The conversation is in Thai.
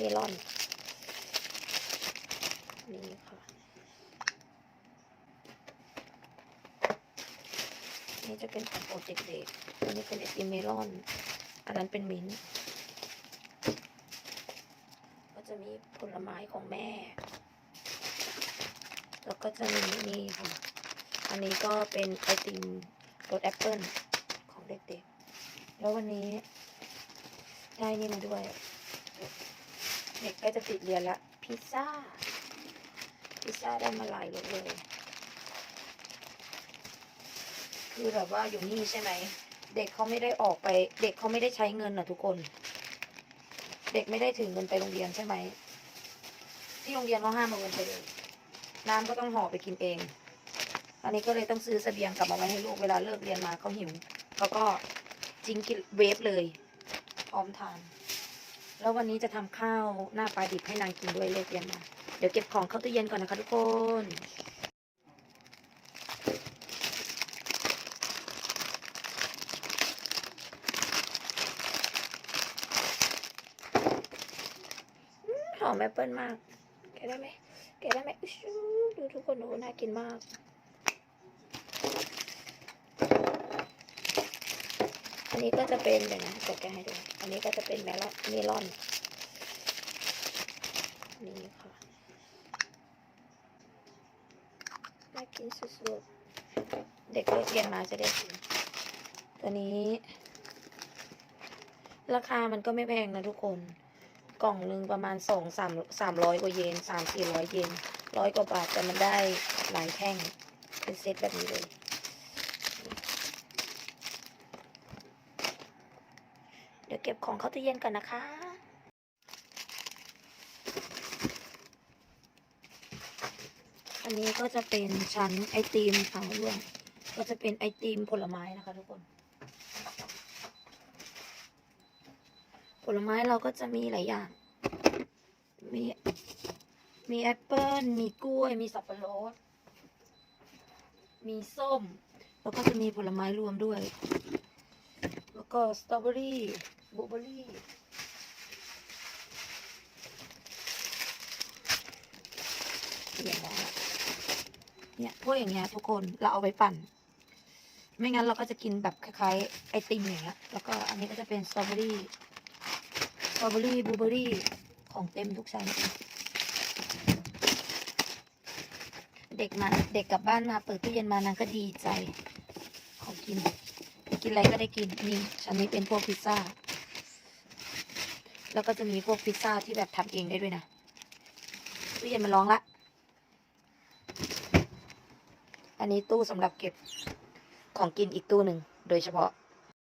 เมลอนนี่ค่ะนี่จะเป็นของโปรเจกต์เด็กอันนี้เป็นไอติมเมลอน อันนั้นเป็นมิ้นก็จะมีผลไม้ของแม่ แล้วก็จะมีนี่ค่ะ อันนี้ก็เป็นไอติมรสแอปเปิลของเด็กๆ แล้ววันนี้ได้นี่มาด้วย เด็กก็จะปิดเรียนละพิซซ่า พิซซ่าได้มาหลายรสเลย คือแบบว่าอยู่นี่ใช่ไหม เด็กเขาไม่ได้ออกไป เด็กเขาไม่ได้ใช้เงินนะทุกคน เด็กไม่ได้ถือเงินไปโรงเรียนใช่ไหม ที่โรงเรียนเขาห้ามเอาเงินไปเลยน้ำก็ต้องห่อไปกินเอง อันนี้ก็เลยต้องซื้อเสบียงกลับมาไว้ให้ลูกเวลาเลิกเรียนมาเขาหิวเขาก็จิ้งกินเวฟเลย พร้อมทาน แล้ววันนี้จะทำข้าวหน้าปลาดิบให้นางกินด้วยเลิกเรียนมาเดี๋ยวเก็บของเข้าตู้เย็นก่อนนะคะทุกคนหอมแอปเปิลมาก แกได้ไหมแกได้ไหมดูทุกคนดูน่ากินมาก อันนี้ก็จะเป็นเดี๋ยวนะจะแกะให้ดู อันนี้ก็จะเป็นแมลอนเมลอนนี่ค่ะน่ากินสุดๆ เด็กเลิกเรียนมาจะได้กิน ตัวนี้ ราคามันก็ไม่แพงนะทุกคน กล่องหนึ่งประมาณสองสามสามร้อยกว่าเยนสามสี่ร้อยเยนร้อยกว่าบาทแต่มันได้หลายแท่ง เป็นเซตแบบนี้เลย เดี๋ยวเก็บของเข้าตู้เย็นก่อนนะคะ อันนี้ก็จะเป็นชั้นไอติมฝั่งร่วงก็จะเป็นไอติมผลไม้นะคะทุกคน ผลไม้เราก็จะมีหลายอย่าง มีมีแอปเปิ้ล มีกล้วย มีสับปะรด มีส้ม แล้วก็จะมีผลไม้รวมด้วย แล้วก็สตรอเบอรี่ บลูเบอรี่อย่างนี้ยเนี่ยพวกอย่างเงี้ยทุกคนเราเอาไปปั่น ไม่งั้นเราก็จะกินแบบคล้ายๆไอติมอย่างเงี้ยแล้วก็อันนี้ก็จะเป็นสตรอเบอรี่สตรอเบอรี่บลูเบอรี่ของเต็มทุกชั้นเด็กมาเด็กกลับบ้านมาเปิดตู้เย็นมานางก็ดีใจ ของกิน กินอะไรก็ได้กินนี่ชั้นนี้เป็นพวกพิซซ่า แล้วก็จะมีพวกพิซซ่าที่แบบทำเองได้ด้วยนะตู้เย็นมันร้องละ อันนี้ตู้สำหรับเก็บของกินอีกตู้หนึ่งโดยเฉพาะ